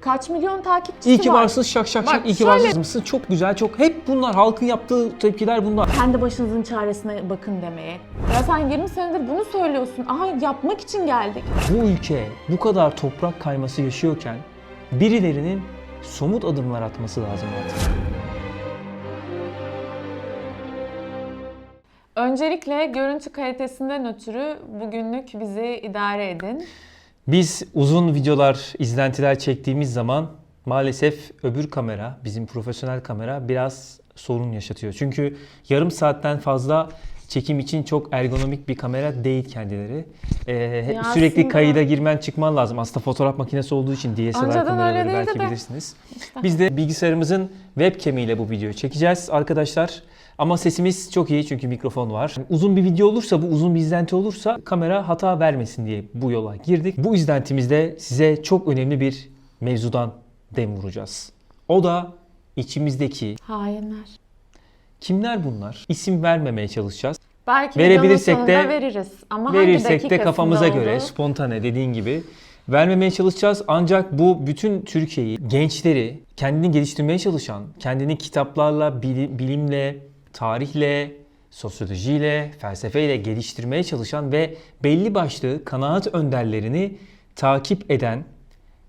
Kaç milyon takipçisi İyi ki var. varsınız şak şak Bak, şak. İyi ki şöyle- varsınız. Çok güzel çok. Hep bunlar halkın yaptığı tepkiler bunlar. Kendi başınızın çaresine bakın demeye. Ya sen 20 senedir bunu söylüyorsun. Aha yapmak için geldik. Bu ülke bu kadar toprak kayması yaşıyorken birilerinin somut adımlar atması lazım artık. Öncelikle görüntü kalitesinden ötürü bugünlük bizi idare edin. Biz uzun videolar, izlentiler çektiğimiz zaman maalesef öbür kamera, bizim profesyonel kamera biraz sorun yaşatıyor. Çünkü yarım saatten fazla çekim için çok ergonomik bir kamera değil kendileri. Ee, Ya sürekli aslında- kayıda girmen çıkman lazım. Aslında fotoğraf makinesi olduğu için DSLR Önceden kameraları belki de. bilirsiniz. Biz de bilgisayarımızın webcam ile bu videoyu çekeceğiz arkadaşlar. Ama sesimiz çok iyi çünkü mikrofon var. Uzun bir video olursa, bu uzun bir izlenti olursa kamera hata vermesin diye bu yola girdik. Bu izlentimizde size çok önemli bir mevzudan dem vuracağız. O da içimizdeki Hainler. kimler bunlar? İsim vermemeye çalışacağız. Belki Verebilirsek de- veririz. Ama hangi Verirsek de kafamıza göre olduğu- spontane dediğin gibi vermemeye çalışacağız. Ancak bu bütün Türkiye'yi, gençleri kendini geliştirmeye çalışan, kendini kitaplarla, bili- bilimle, tarihle, sosyolojiyle, felsefeyle geliştirmeye çalışan ve belli başlı kanaat önderlerini takip eden,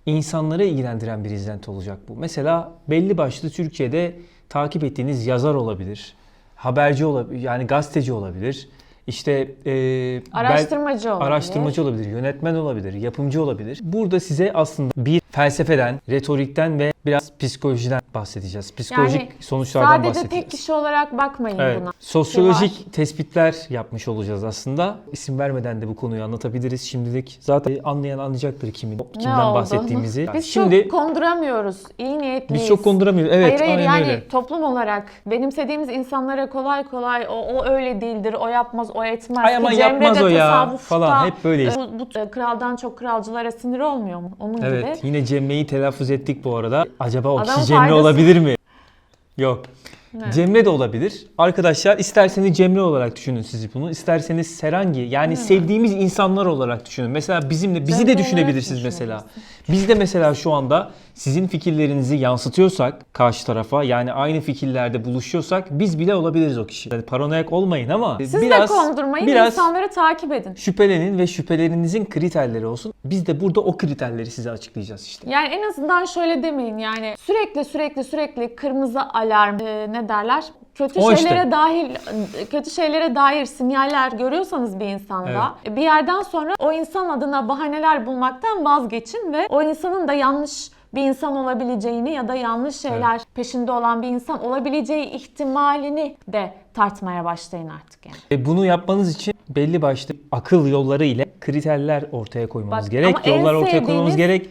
insanları ilgilendiren bir izlenti olacak bu. Mesela belli başlı Türkiye'de takip ettiğiniz yazar olabilir, haberci olabilir, yani gazeteci olabilir. İşte e, bel- Araştırmacı olabilir. araştırmacı olabilir, yönetmen olabilir, yapımcı olabilir. Burada size aslında bir felsefeden, retorikten ve biraz psikolojiden bahsedeceğiz. Psikolojik Yani sonuçlardan Sadece bahsedeceğiz. tek kişi olarak bakmayın Evet. buna. Sosyolojik tespitler yapmış olacağız aslında. İsim vermeden de bu konuyu anlatabiliriz şimdilik. Zaten anlayan anlayacaktır kimin, kimden oldu? bahsettiğimizi. Biz Şimdi çok konduramıyoruz. İyi niyetliyiz. biz çok konduramıyoruz. Evet, hayır hayır yani öyle. toplum olarak benimsediğimiz insanlara kolay kolay o, o öyle değildir, o yapmaz, o etmez. Ay ama yapmaz o ya falan. Hep böyleyiz. Bu, bu e, kraldan çok kralcılara sinir olmuyor mu? Onun Evet, gibi. yine Cemre'yi telaffuz ettik bu arada. Acaba o Adamın Cemre faydası- olabilir mi? Yok. Evet. Cemre de olabilir. Arkadaşlar isterseniz Cemre olarak düşünün siz bunu. İsterseniz Serengi yani sevdiğimiz insanlar olarak düşünün. Mesela bizimle bizi Cemre de düşünebilirsiniz mesela. Biz de mesela şu anda sizin fikirlerinizi yansıtıyorsak karşı tarafa yani aynı fikirlerde buluşuyorsak biz bile olabiliriz o kişi. Yani paranoyak olmayın ama Siz biraz de kondurmayın, biraz insanları takip edin. şüphelenin ve şüphelerinizin kriterleri olsun. Biz de burada o kriterleri size açıklayacağız işte. Yani en azından şöyle demeyin yani sürekli sürekli sürekli kırmızı alarm e, ne derler? Kötü O işte. şeylere dahil kötü şeylere dair sinyaller görüyorsanız bir insanda bir yerden sonra o insan adına bahaneler bulmaktan vazgeçin ve o insanın da yanlış bir insan olabileceğini ya da yanlış şeyler peşinde olan bir insan olabileceği ihtimalini de tartmaya başlayın artık yani. E bunu yapmanız için belli başlı akıl yolları ile kriterler ortaya koymamız Bak, gerek. Yollar ortaya koymamız gerek.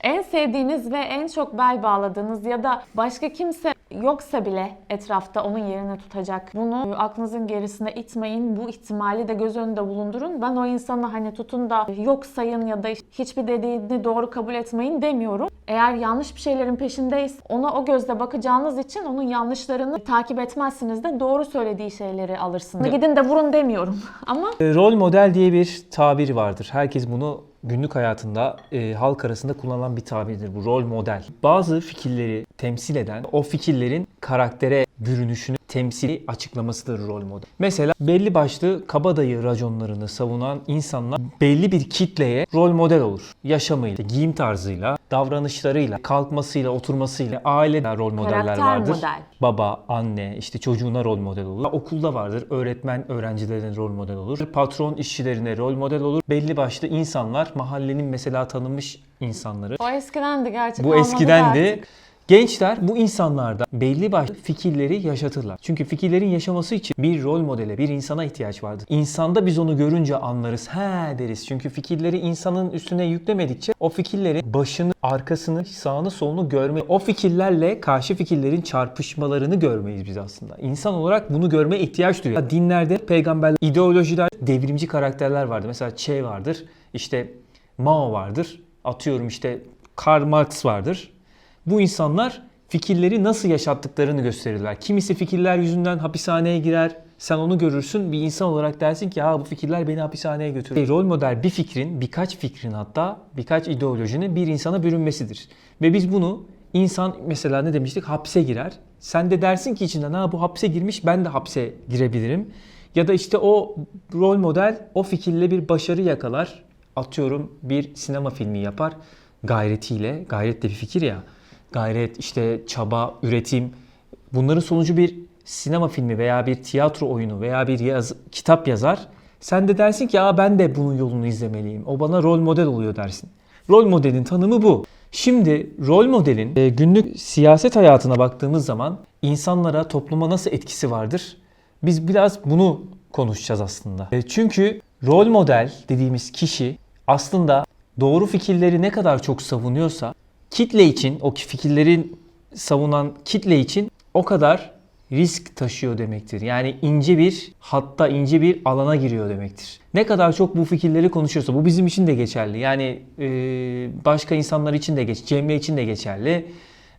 En sevdiğiniz ve en çok bel bağladığınız ya da başka kimse yoksa bile etrafta onun yerine tutacak. Bunu aklınızın gerisine itmeyin. Bu ihtimali de göz önünde bulundurun. Ben o insanı hani tutun da yok sayın ya da hiçbir dediğini doğru kabul etmeyin demiyorum. Eğer yanlış bir şeylerin peşindeyiz ona o gözle bakacağınız için onun yanlışlarını takip etmezsiniz de doğru söylediği şeyleri alırsınız. Gidin de vurun demiyorum ama E, Rol model diye bir tabir vardır. Herkes bunu günlük hayatında e, halk arasında kullanılan bir tabirdir bu rol model. Bazı fikirleri temsil eden, o fikirlerin karaktere bürünüşünü temsili açıklamasıdır rol model. Mesela belli başlı kabadayı raconlarını savunan insanlar belli bir kitleye rol model olur. Yaşamıyla, giyim tarzıyla, davranışlarıyla, kalkmasıyla, oturmasıyla aile rol modeller Karakter vardır. model. Baba, anne, işte çocuğuna rol model olur. Okulda vardır. Öğretmen öğrencilerine rol model olur. Patron işçilerine rol model olur. Belli başlı insanlar, mahallenin mesela tanınmış insanları. o eskidendi gerçi Bu eskidendi. artık. Gençler bu insanlarda belli başlı fikirleri yaşatırlar. Çünkü fikirlerin yaşaması için bir rol modele, bir insana ihtiyaç vardır. İnsanda biz onu görünce anlarız. He deriz. Çünkü fikirleri insanın üstüne yüklemedikçe o fikirlerin başını, arkasını, sağını, solunu görme. O fikirlerle karşı fikirlerin çarpışmalarını görmeyiz biz aslında. İnsan olarak bunu görmeye ihtiyaç duyuyor. Dinlerde peygamberler, ideolojiler, devrimci karakterler vardır. Mesela Che vardır. işte Mao vardır. Atıyorum işte Karl Marx vardır. Bu insanlar fikirleri nasıl yaşattıklarını gösterirler. Kimisi fikirler yüzünden hapishaneye girer, Sen onu görürsün bir insan olarak dersin ki ha bu fikirler beni hapishaneye götürür. Rol model bir fikrin, birkaç fikrin hatta birkaç ideolojinin bir insana bürünmesidir. Ve biz bunu insan mesela ne demiştik hapse girer. Sen de dersin ki içinden ha bu hapse girmiş ben de hapse girebilirim. Ya da işte o rol model o fikirle bir başarı yakalar. Atıyorum bir sinema filmi yapar gayretiyle. Gayret de bir fikir ya. Gayret, işte çaba, üretim. Bunların sonucu bir sinema filmi veya bir tiyatro oyunu veya bir yaz, kitap yazar. Sen de dersin ki Aa, ben de bunun yolunu izlemeliyim. O bana rol model oluyor dersin. Rol modelin tanımı bu. Şimdi rol modelin e, günlük siyaset hayatına baktığımız zaman insanlara, topluma nasıl etkisi vardır? Biz biraz bunu konuşacağız aslında. E, Çünkü rol model dediğimiz kişi aslında doğru fikirleri ne kadar çok savunuyorsa kitle için o fikirlerin savunan kitle için o kadar risk taşıyor demektir. Yani ince bir hatta ince bir alana giriyor demektir. Ne kadar çok bu fikirleri konuşuyorsa bu bizim için de geçerli. Yani e, başka insanlar için de geç, Cemre için de geçerli.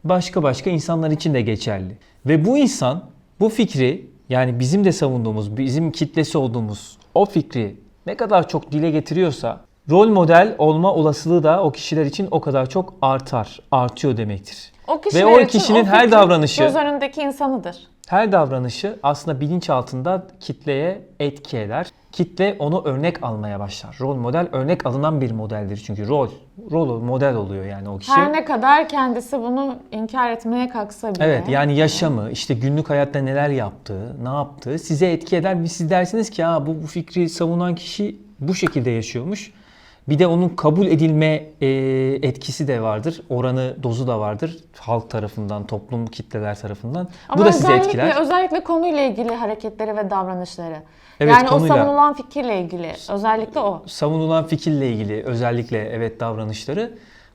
Başka başka insanlar için de geçerli. Ve bu insan bu fikri yani bizim de savunduğumuz, bizim kitlesi olduğumuz o fikri ne kadar çok dile getiriyorsa rol model olma olasılığı da o kişiler için o kadar çok artar, artıyor demektir. O kişiler o kişinin o her davranışı- göz önündeki insanıdır. Her davranışı aslında bilinç altında kitleye etki eder. Kitle onu örnek almaya başlar. Rol model örnek alınan bir modeldir çünkü rol rol model oluyor yani o kişi. Her ne kadar kendisi bunu inkar etmeye kalksa bile. Evet yani yaşamı, işte günlük hayatta neler yaptığı, ne yaptığı size etki eder ve siz dersiniz ki ha bu, bu fikri savunan kişi bu şekilde yaşıyormuş. Bir de onun kabul edilme e, etkisi de vardır. Oranı, dozu da vardır. Halk tarafından, toplum kitleler tarafından. Ama bu da sizi etkiler. Özellikle konuyla ilgili hareketleri ve davranışları. Evet, yani konuyla- o savunulan fikirle ilgili. Özellikle o. savunulan fikirle ilgili özellikle evet davranışları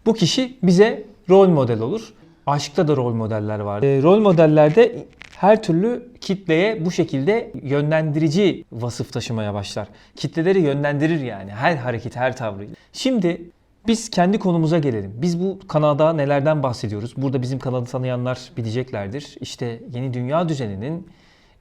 bu kişi bize rol model olur. Aşkta da rol modeller var. E, rol modellerde her türlü kitleye bu şekilde yönlendirici vasıf taşımaya başlar. Kitleleri yönlendirir yani her hareket, her tavrıyla. Şimdi biz kendi konumuza gelelim. Biz bu kanalda nelerden bahsediyoruz? Burada bizim kanalı tanıyanlar bileceklerdir. İşte yeni dünya düzeninin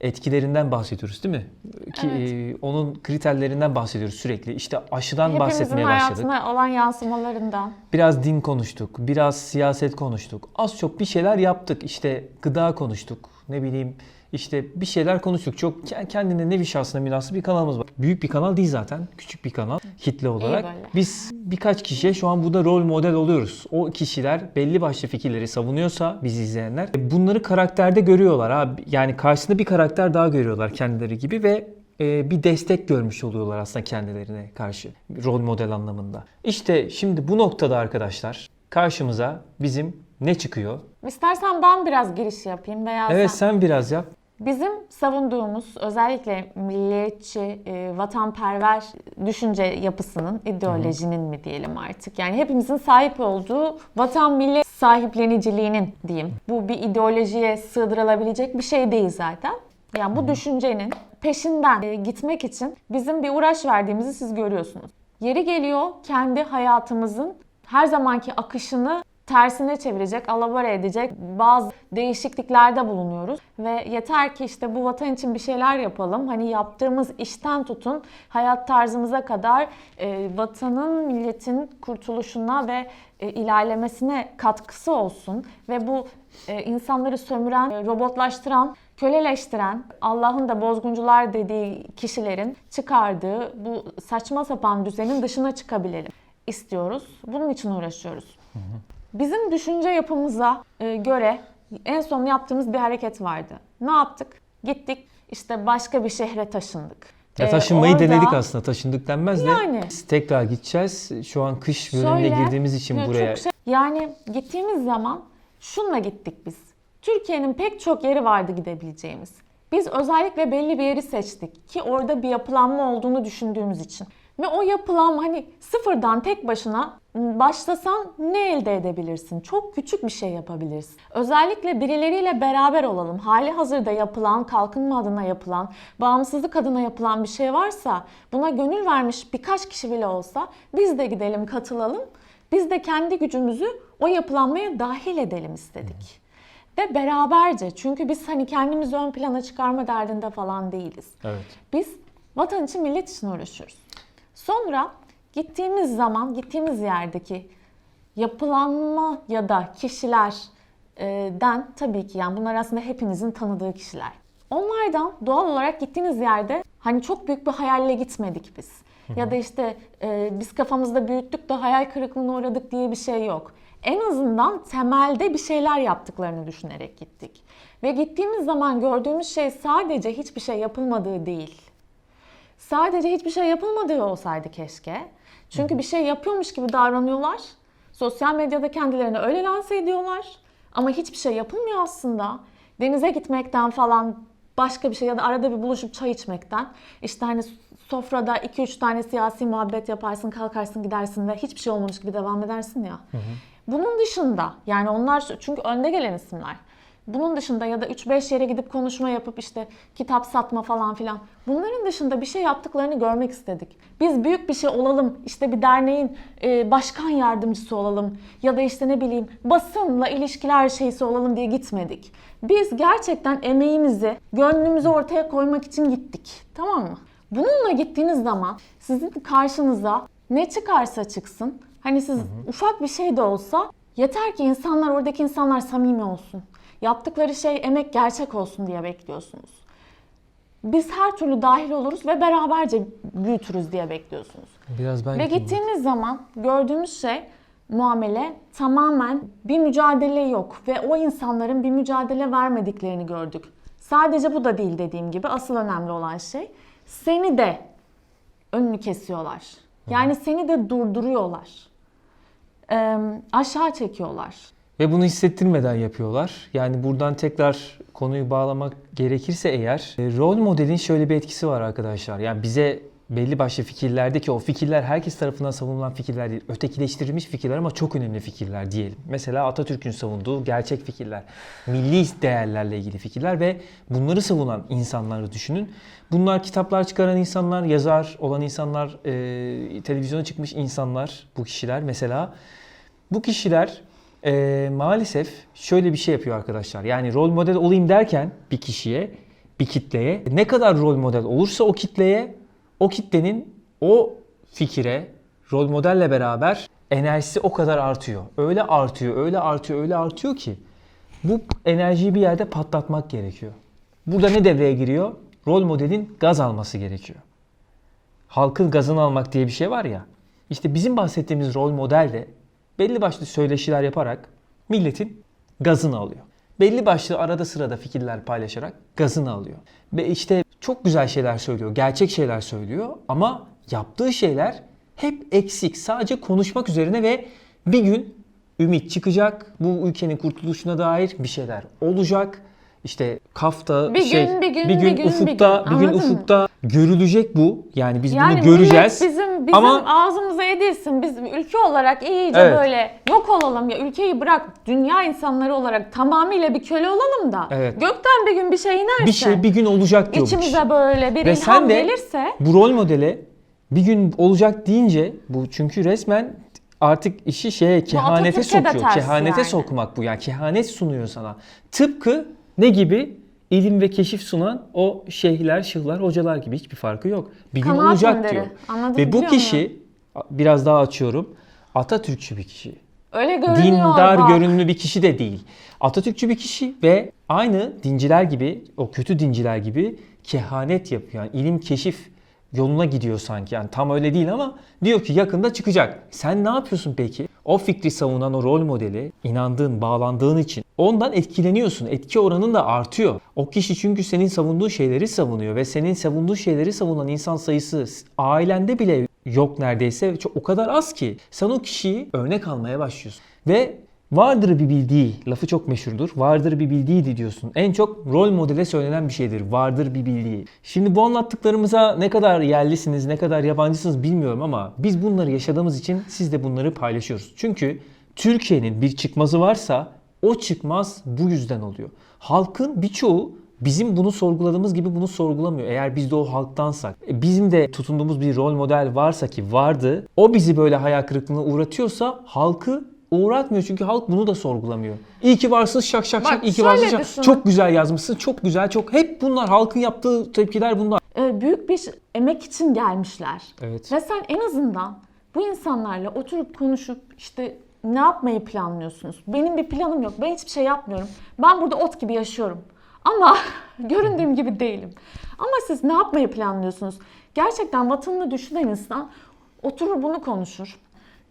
etkilerinden bahsediyoruz değil mi? Ki, Evet. e, onun kriterlerinden bahsediyoruz sürekli. İşte aşıdan Hepimizin bahsetmeye başladık. hayatına olan yansımalarından. Biraz din konuştuk, biraz siyaset konuştuk. Az çok bir şeyler yaptık. İşte gıda konuştuk. Ne bileyim işte bir şeyler konuştuk. Çok ke- kendine nevi şahsına münasır bir kanalımız var. Büyük bir kanal değil zaten. Küçük bir kanal kitle olarak. böyle. Biz birkaç kişiye şu an burada rol model oluyoruz. O kişiler belli başlı fikirleri savunuyorsa bizi izleyenler bunları karakterde görüyorlar. Abi. Yani karşısında bir karakter daha görüyorlar kendileri gibi ve e, bir destek görmüş oluyorlar aslında kendilerine karşı rol model anlamında. İşte şimdi bu noktada arkadaşlar karşımıza bizim ne çıkıyor? İstersen ben biraz giriş yapayım veya Evet sen. sen biraz yap. Bizim savunduğumuz özellikle milliyetçi, e, vatanperver düşünce yapısının, ideolojinin mi diyelim artık. Yani hepimizin sahip olduğu vatan millet sahipleniciliğinin diyeyim. Bu bir ideolojiye sığdırılabilecek bir şey değil zaten. Yani bu düşüncenin peşinden e, gitmek için bizim bir uğraş verdiğimizi siz görüyorsunuz. Yeri geliyor kendi hayatımızın her zamanki akışını tersine çevirecek, alabora edecek bazı değişikliklerde bulunuyoruz. Ve yeter ki işte bu vatan için bir şeyler yapalım. Hani yaptığımız işten tutun hayat tarzımıza kadar e, vatanın, milletin kurtuluşuna ve e, ilerlemesine katkısı olsun. Ve bu e, insanları sömüren, e, robotlaştıran, köleleştiren, Allah'ın da bozguncular dediği kişilerin çıkardığı bu saçma sapan düzenin dışına çıkabilelim istiyoruz. Bunun için uğraşıyoruz. Bizim düşünce yapımıza e, göre en son yaptığımız bir hareket vardı. Ne yaptık? Gittik işte başka bir şehre taşındık. Ya Ee, taşınmayı orada- denedik aslında. Taşındık denmez de. Yani. Biz tekrar gideceğiz. Şu an kış bölümüne girdiğimiz için ya buraya. şey- yani gittiğimiz zaman şunla gittik biz. Türkiye'nin pek çok yeri vardı gidebileceğimiz. Biz özellikle belli bir yeri seçtik ki orada bir yapılanma olduğunu düşündüğümüz için. Ve o yapılanma hani sıfırdan tek başına başlasan ne elde edebilirsin? Çok küçük bir şey yapabilirsin. Özellikle birileriyle beraber olalım. Hali hazırda yapılan, kalkınma adına yapılan, bağımsızlık adına yapılan bir şey varsa buna gönül vermiş birkaç kişi bile olsa biz de gidelim katılalım. Biz de kendi gücümüzü o yapılanmaya dahil edelim istedik. Ve beraberce çünkü biz hani kendimizi ön plana çıkarma derdinde falan değiliz. Evet. Biz vatan için millet için uğraşıyoruz. Sonra gittiğimiz zaman gittiğimiz yerdeki yapılanma ya da kişilerden tabii ki yani bunlar aslında hepinizin tanıdığı kişiler. Onlardan doğal olarak gittiğiniz yerde hani çok büyük bir hayalle gitmedik biz. Ya da işte e, biz kafamızda büyüttük de hayal kırıklığına uğradık diye bir şey yok. En azından temelde bir şeyler yaptıklarını düşünerek gittik. Ve gittiğimiz zaman gördüğümüz şey sadece hiçbir şey yapılmadığı değil. Sadece hiçbir şey yapılmadığı olsaydı keşke. Çünkü bir şey yapıyormuş gibi davranıyorlar. Sosyal medyada kendilerini öyle lanse ediyorlar. Ama hiçbir şey yapılmıyor aslında. Denize gitmekten falan başka bir şey ya da arada bir buluşup çay içmekten. işte hani sofrada 2-3 tane siyasi muhabbet yaparsın, kalkarsın gidersin ve hiçbir şey olmamış gibi devam edersin ya. Bunun dışında yani onlar çünkü önde gelen isimler. Bunun dışında ya da 3-5 yere gidip konuşma yapıp işte kitap satma falan filan. Bunların dışında bir şey yaptıklarını görmek istedik. Biz büyük bir şey olalım, işte bir derneğin e, başkan yardımcısı olalım ya da işte ne bileyim basınla ilişkiler şeysi olalım diye gitmedik. Biz gerçekten emeğimizi, gönlümüzü ortaya koymak için gittik. Tamam mı? Bununla gittiğiniz zaman sizin karşınıza ne çıkarsa çıksın, hani siz ufak bir şey de olsa yeter ki insanlar, oradaki insanlar samimi olsun. Yaptıkları şey emek gerçek olsun diye bekliyorsunuz. Biz her türlü dahil oluruz ve beraberce büyütürüz diye bekliyorsunuz. Biraz ben Ve gittiğimiz zaman gördüğümüz şey muamele tamamen bir mücadele yok ve o insanların bir mücadele vermediklerini gördük. Sadece bu da değil dediğim gibi asıl önemli olan şey seni de önünü kesiyorlar. Yani seni de durduruyorlar. Ee, aşağı çekiyorlar. Ve bunu hissettirmeden yapıyorlar. Yani buradan tekrar konuyu bağlamak gerekirse eğer e, rol modelin şöyle bir etkisi var arkadaşlar. Yani bize belli başlı fikirlerdeki o fikirler herkes tarafından savunulan fikirler değil. Ötekileştirilmiş fikirler ama çok önemli fikirler diyelim. Mesela Atatürk'ün savunduğu gerçek fikirler. Milli değerlerle ilgili fikirler ve bunları savunan insanları düşünün. Bunlar kitaplar çıkaran insanlar, yazar olan insanlar, e, televizyona çıkmış insanlar bu kişiler mesela. Bu kişiler e, maalesef şöyle bir şey yapıyor arkadaşlar. Yani rol model olayım derken bir kişiye, bir kitleye ne kadar rol model olursa o kitleye, o kitlenin o fikire rol modelle beraber enerjisi o kadar artıyor. Öyle artıyor, öyle artıyor, öyle artıyor ki bu enerjiyi bir yerde patlatmak gerekiyor. Burada ne devreye giriyor? Rol modelin gaz alması gerekiyor. Halkın gazını almak diye bir şey var ya. İşte bizim bahsettiğimiz rol model de belli başlı söyleşiler yaparak milletin gazını alıyor. Belli başlı arada sırada fikirler paylaşarak gazını alıyor. Ve işte çok güzel şeyler söylüyor, gerçek şeyler söylüyor ama yaptığı şeyler hep eksik. Sadece konuşmak üzerine ve bir gün ümit çıkacak. Bu ülkenin kurtuluşuna dair bir şeyler olacak. İşte kafta Bir şey, gün, bir gün, bir gün gün, bir ufukta, gün. bir gün Anladın mı? ufukta görülecek bu. Yani biz Yani bunu göreceğiz. bizim, bizim Ama- ağzımıza edilsin. Biz ülke olarak iyice Evet. böyle yok olalım ya. Ülkeyi bırak dünya insanları olarak tamamıyla bir köle olalım da. Evet. Gökten bir gün bir şey inerse. bir şey bir gün olacak diyor içimize böyle bir Ve ilham sen de gelirse. bu rol modele bir gün olacak deyince bu çünkü resmen artık işi şeye kehanete sokuyor. Kehanete yani. sokmak bu yani. Kehanet sunuyor sana. Tıpkı ne gibi? İlim ve keşif sunan o şeyhler, şıhlar, hocalar gibi hiçbir farkı yok. Bir gün Kanaat olacak önderi. diyor. Anladın, Ve bu kişi biraz daha açıyorum. Atatürkçü bir kişi. Öyle görünüyor. Dindar bak. görünümlü bir kişi de değil. Atatürkçü bir kişi ve aynı dinciler gibi, o kötü dinciler gibi kehanet yapıyor. Yani ilim keşif yoluna gidiyor sanki. Yani tam öyle değil ama diyor ki yakında çıkacak. Sen ne yapıyorsun peki? O fikri savunan o rol modeli inandığın, bağlandığın için ondan etkileniyorsun. Etki oranın da artıyor. O kişi çünkü senin savunduğun şeyleri savunuyor ve senin savunduğun şeyleri savunan insan sayısı ailende bile yok neredeyse. Çok, o kadar az ki sen o kişiyi örnek almaya başlıyorsun. Ve vardır bir bildiği, lafı çok meşhurdur. Vardır bir bildiği diyorsun. En çok rol modele söylenen bir şeydir. Vardır bir bildiği. Şimdi bu anlattıklarımıza ne kadar yerlisiniz, ne kadar yabancısınız bilmiyorum ama biz bunları yaşadığımız için siz de bunları paylaşıyoruz. Çünkü Türkiye'nin bir çıkmazı varsa o çıkmaz bu yüzden oluyor. Halkın birçoğu bizim bunu sorguladığımız gibi bunu sorgulamıyor. Eğer biz de o halktansak, e, bizim de tutunduğumuz bir rol model varsa ki vardı, o bizi böyle hayal kırıklığına uğratıyorsa halkı Uğratmıyor çünkü halk bunu da sorgulamıyor. İyi ki varsın şak şak Bak, şak iyi ki varsın şak. düşünün. Çok güzel yazmışsın çok güzel çok. Hep bunlar halkın yaptığı tepkiler bunlar. Ee, büyük bir emek için gelmişler. Evet. Ve sen en azından bu insanlarla oturup konuşup işte ne yapmayı planlıyorsunuz? Benim bir planım yok. Ben hiçbir şey yapmıyorum. Ben burada ot gibi yaşıyorum. Ama göründüğüm gibi değilim. Ama siz ne yapmayı planlıyorsunuz? Gerçekten vatanını düşünen insan oturur bunu konuşur.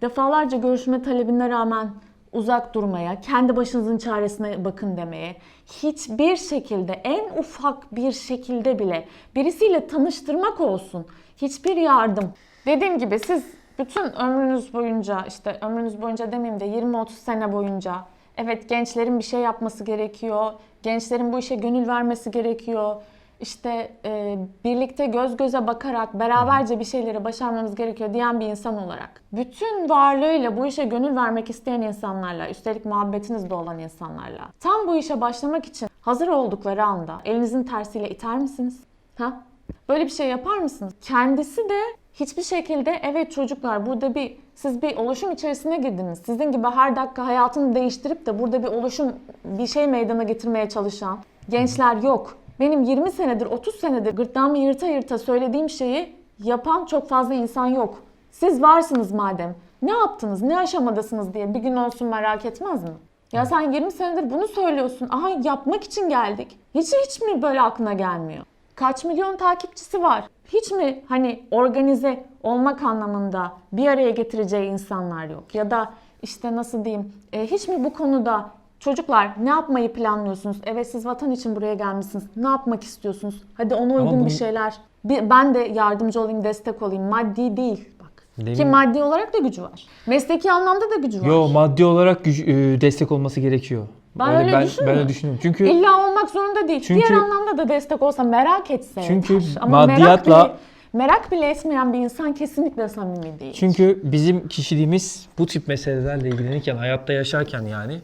Defalarca görüşme talebine rağmen uzak durmaya, kendi başınızın çaresine bakın demeye, hiçbir şekilde en ufak bir şekilde bile birisiyle tanıştırmak olsun. Hiçbir yardım. Dediğim gibi siz bütün ömrünüz boyunca işte ömrünüz boyunca demeyeyim de 20-30 sene boyunca evet gençlerin bir şey yapması gerekiyor. Gençlerin bu işe gönül vermesi gerekiyor. İşte e, birlikte göz göze bakarak beraberce bir şeyleri başarmamız gerekiyor diyen bir insan olarak. Bütün varlığıyla bu işe gönül vermek isteyen insanlarla, üstelik muhabbetiniz de olan insanlarla tam bu işe başlamak için hazır oldukları anda elinizin tersiyle iter misiniz? Ha? Böyle bir şey yapar mısınız? Kendisi de hiçbir şekilde evet çocuklar burada bir siz bir oluşum içerisine girdiniz. Sizin gibi her dakika hayatını değiştirip de burada bir oluşum bir şey meydana getirmeye çalışan gençler yok. Benim 20 senedir 30 senedir gırtlağımı yırta yırta söylediğim şeyi yapan çok fazla insan yok. Siz varsınız madem. Ne yaptınız? Ne aşamadasınız diye bir gün olsun merak etmez mi? Ya sen 20 senedir bunu söylüyorsun. Aha yapmak için geldik. Hiç hiç mi böyle aklına gelmiyor? Kaç milyon takipçisi var? Hiç mi hani organize olmak anlamında bir araya getireceği insanlar yok? Ya da işte nasıl diyeyim e, hiç mi bu konuda çocuklar ne yapmayı planlıyorsunuz? Evet siz vatan için buraya gelmişsiniz. Ne yapmak istiyorsunuz? Hadi ona uygun bunu- bir şeyler. Bir, ben de yardımcı olayım, destek olayım. Maddi değil bak. Ki Demin- maddi olarak da gücü var. Mesleki anlamda da gücü var. Yo maddi olarak güç- e, destek olması gerekiyor. Ben öyle ben, düşünmüyorum. ben öyle düşünüyorum. Çünkü İlla olmak zorunda değil. Çünkü- Diğer anlamda da destek olsa merak etse. Çünkü yeter. Ama maddiyatla- merak bile, merak bile etmeyen bir insan kesinlikle samimi değil. Çünkü bizim kişiliğimiz bu tip meselelerle ilgilenirken, hayatta yaşarken yani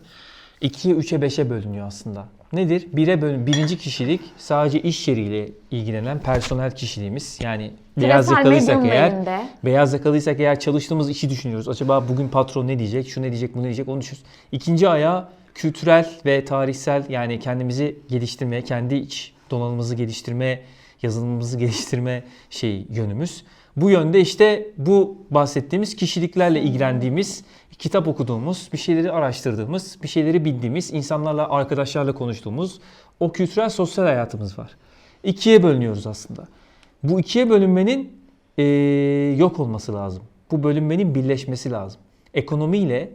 2'ye 3'e 5'e bölünüyor aslında. Nedir? 1'e bölün. Birinci kişilik sadece iş yeriyle ilgilenen personel kişiliğimiz. Yani beyaz yakalıysak eğer, beyaz yakalıysak eğer çalıştığımız işi düşünüyoruz. Acaba bugün patron ne diyecek, şu ne diyecek, bu ne diyecek onu düşünüyoruz. İkinci ayağı kültürel ve tarihsel yani kendimizi geliştirmeye, kendi iç donanımımızı geliştirme, yazılımımızı geliştirme şey yönümüz. Bu yönde işte bu bahsettiğimiz kişiliklerle ilgilendiğimiz, kitap okuduğumuz, bir şeyleri araştırdığımız, bir şeyleri bildiğimiz, insanlarla, arkadaşlarla konuştuğumuz o kültürel sosyal hayatımız var. İkiye bölünüyoruz aslında. Bu ikiye bölünmenin eee, yok olması lazım. Bu bölünmenin birleşmesi lazım. Ekonomiyle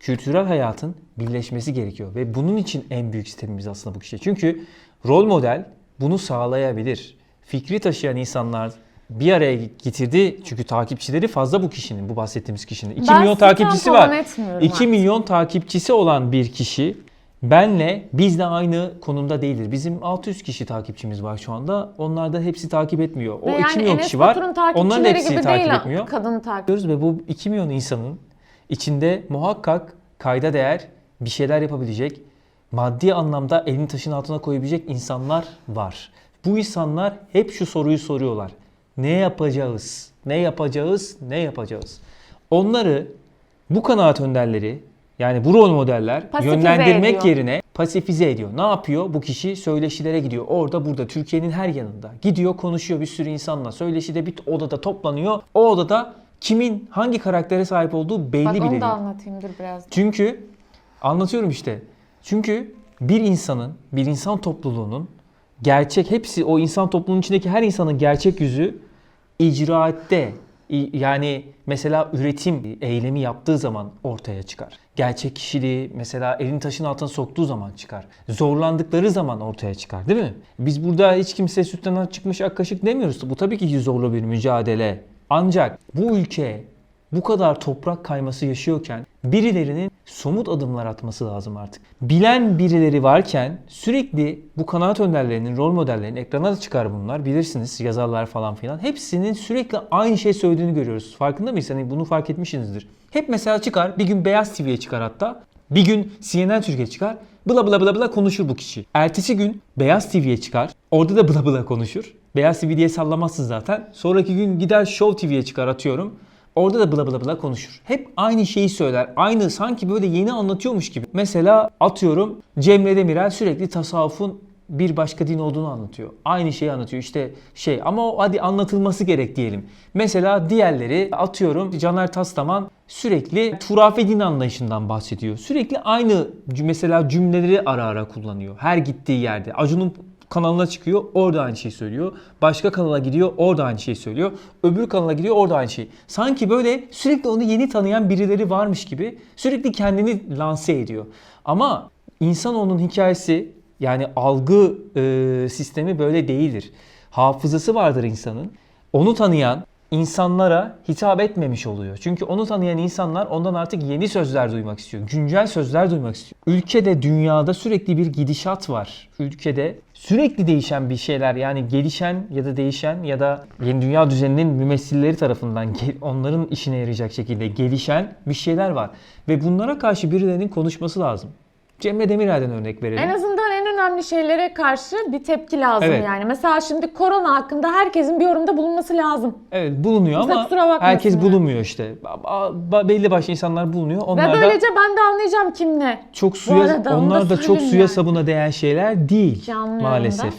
kültürel hayatın birleşmesi gerekiyor ve bunun için en büyük sistemimiz aslında bu kişi. Çünkü rol model bunu sağlayabilir. Fikri taşıyan insanlar bir araya getirdi çünkü takipçileri fazla bu kişinin, bu bahsettiğimiz kişinin. 2 Ben milyon takipçisi var. etmiyorum 2 artık. milyon takipçisi olan bir kişi benle bizle aynı konumda değildir. Bizim 600 kişi takipçimiz var şu anda. Onlar da hepsi takip etmiyor. O Ve 2 yani milyon Enes kişi var. Onların hepsi takip etmiyor. kadın takip. Ve bu 2 milyon insanın içinde muhakkak kayda değer bir şeyler yapabilecek, maddi anlamda elini taşın altına koyabilecek insanlar var. Bu insanlar hep şu soruyu soruyorlar. Ne yapacağız? Ne yapacağız? Ne yapacağız? Onları bu kanaat önderleri yani bu rol modeller Pasifize yönlendirmek ediyor. yerine pasifize ediyor. Ne yapıyor? Bu kişi söyleşilere gidiyor. Orada burada Türkiye'nin her yanında. Gidiyor konuşuyor bir sürü insanla. Söyleşide bir odada toplanıyor. O odada kimin hangi karaktere sahip olduğu belli Bak bile onu değil. da anlatayım dur biraz. Çünkü anlatıyorum işte. Çünkü bir insanın, bir insan topluluğunun gerçek hepsi o insan topluluğunun içindeki her insanın gerçek yüzü icraatte yani mesela üretim eylemi yaptığı zaman ortaya çıkar. Gerçek kişiliği mesela elini taşın altına soktuğu zaman çıkar. Zorlandıkları zaman ortaya çıkar değil mi? Biz burada hiç kimse sütten çıkmış ak kaşık demiyoruz. Bu tabii ki zorlu bir mücadele. Ancak bu ülke bu kadar toprak kayması yaşıyorken birilerinin somut adımlar atması lazım artık. Bilen birileri varken sürekli bu kanaat önderlerinin, rol modellerinin ekrana da çıkar bunlar. Bilirsiniz yazarlar falan filan. Hepsinin sürekli aynı şey söylediğini görüyoruz. Farkında mıyız? Hani bunu fark etmişsinizdir. Hep mesela çıkar, bir gün Beyaz TV'ye çıkar hatta. Bir gün CNN Türkiye çıkar. Bla bla bla bla konuşur bu kişi. Ertesi gün Beyaz TV'ye çıkar. Orada da bla bla konuşur. Beyaz TV diye sallamazsın zaten. Sonraki gün gider Show TV'ye çıkar atıyorum. Orada da bla bla bla konuşur. Hep aynı şeyi söyler. Aynı sanki böyle yeni anlatıyormuş gibi. Mesela atıyorum Cemre Demirel sürekli tasavvufun bir başka din olduğunu anlatıyor. Aynı şeyi anlatıyor. İşte şey ama o hadi anlatılması gerek diyelim. Mesela diğerleri atıyorum Caner Taslaman sürekli turafe din anlayışından bahsediyor. Sürekli aynı mesela cümleleri ara ara kullanıyor. Her gittiği yerde. Acun'un kanalına çıkıyor orada aynı şeyi söylüyor. Başka kanala gidiyor orada aynı şeyi söylüyor. Öbür kanala gidiyor orada aynı şey. Sanki böyle sürekli onu yeni tanıyan birileri varmış gibi sürekli kendini lanse ediyor. Ama insanoğlunun hikayesi yani algı e, sistemi böyle değildir. Hafızası vardır insanın. Onu tanıyan insanlara hitap etmemiş oluyor. Çünkü onu tanıyan insanlar ondan artık yeni sözler duymak istiyor. Güncel sözler duymak istiyor. Ülkede, dünyada sürekli bir gidişat var. Ülkede sürekli değişen bir şeyler yani gelişen ya da değişen ya da yeni dünya düzeninin mümessilleri tarafından onların işine yarayacak şekilde gelişen bir şeyler var. Ve bunlara karşı birilerinin konuşması lazım. Cemre Demirel'den örnek verelim. En azından en önemli şeylere karşı bir tepki lazım Evet. yani. Mesela şimdi korona hakkında herkesin bir yorumda bulunması lazım. Evet bulunuyor Kimse ama kusura bakmasın herkes yani. bulunmuyor işte. Ba- ba- Belli başlı insanlar bulunuyor. Onlar Ve da böylece ben de anlayacağım kim ne. çok suya arada onu onlar da da çok söyleyeyim suya yani. sabuna değen şeyler değil Canlı yayında. maalesef.